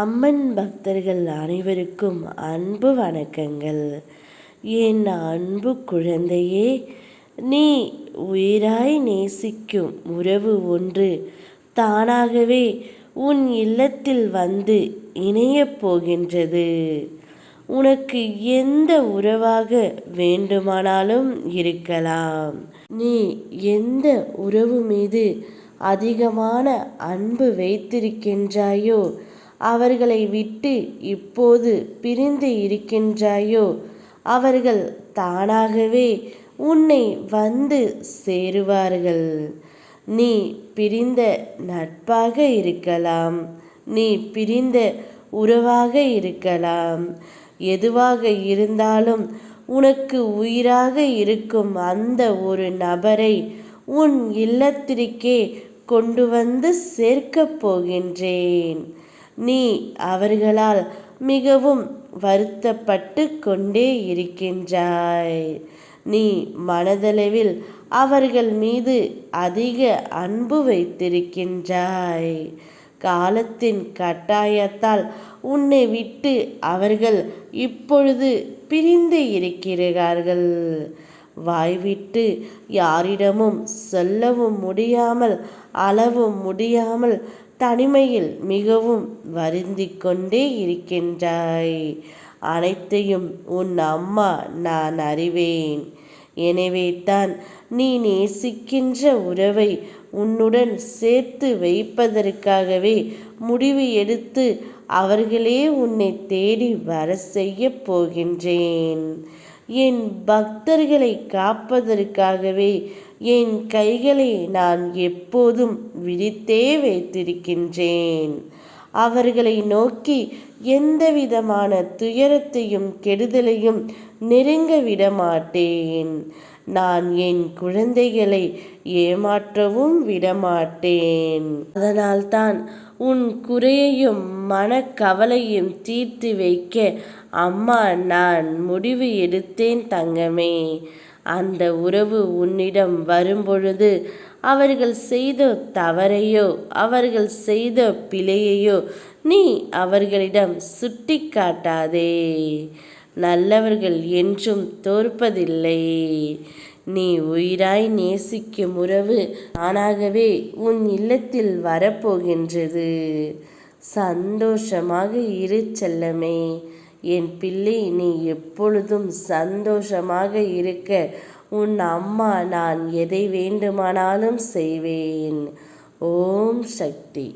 அம்மன் பக்தர்கள் அனைவருக்கும் அன்பு வணக்கங்கள். என் அன்பு குழந்தையே நீ உயிராய் நேசிக்கும் உறவு ஒன்று தானாகவே உன் இல்லத்தில் வந்து இணையப் போகின்றது. உனக்கு எந்த உறவாக வேண்டுமானாலும் இருக்கலாம். நீ எந்த உறவு மீது அதிகமான அன்பு வைத்திருக்கின்றாயோ அவர்களை விட்டு இப்போது பிரிந்து இருக்கின்றாயோ? அவர்கள் தானாகவே உன்னை வந்து சேருவார்கள். நீ பிரிந்த நட்பாக இருக்கலாம். நீ பிரிந்த உறவாக இருக்கலாம். எதுவாக இருந்தாலும் உனக்கு உயிராக இருக்கும் அந்த ஒரு நபரை உன் இல்லத்திற்கே கொண்டு வந்து சேர்க்கப் போகின்றேன். நீ அவர்களால் மிகவும் வருத்தப்பட்டு கொண்டே இருக்கின்றாய். நீ மனதளவில் அவர்கள் மீது அதிக அன்பு வைத்திருக்கின்றாய். காலத்தின் கட்டாயத்தால் உன்னை விட்டு அவர்கள் இப்பொழுது பிரிந்து இருக்கிறார்கள். வாய்விட்டு யாரிடமும் சொல்லவும் முடியாமல் அளவும் முடியாமல் தனிமையில் மிகவும் வருந்தி கொண்டே இருக்கின்றாய். அனைத்தையும் உன் அம்மா நான் அறிவேன். எனவே தான் நீ நேசிக்கின்ற உறவை உன்னுடன் சேர்த்து வைப்பதற்காகவே முடிவு எடுத்து அவர்களே உன்னை தேடி வர செய்ய போகின்றேன். என் பக்தர்களை காப்பதற்காகவே என் கைகளை நான் எப்போதும் விரித்தே வைத்திருக்கின்றேன். அவர்களை நோக்கி எந்தவிதமான துயரத்தையும் கெடுதலையும் நெருங்க விடமாட்டேன். நான் என் குழந்தைகளை ஏமாற்றவும் விடமாட்டேன். அதனால்தான் உன் குறையையும் மனக்கவலையும் தீர்த்து வைக்க அம்மா நான் முடிவு எடுத்தேன் தங்கமே. அந்த உறவு உன்னிடம் வரும்பொழுது அவர்கள் செய்த தவறையோ அவர்கள் செய்த பிழையையோ நீ அவர்களிடம் சுட்டி காட்டாதே நல்லவர்கள் என்றும் தோற்பதில்லை. நீ உயிராய் நேசிக்கும் உறவு தானாகவே உன் இல்லத்தில் வரப்போகின்றது. சந்தோஷமாக இரு செல்லமே. என் பிள்ளை நீ எப்பொழுதும் சந்தோஷமாக இருக்க உன் அம்மா நான் எதை வேண்டுமானாலும் செய்வேன். ஓம் சக்தி.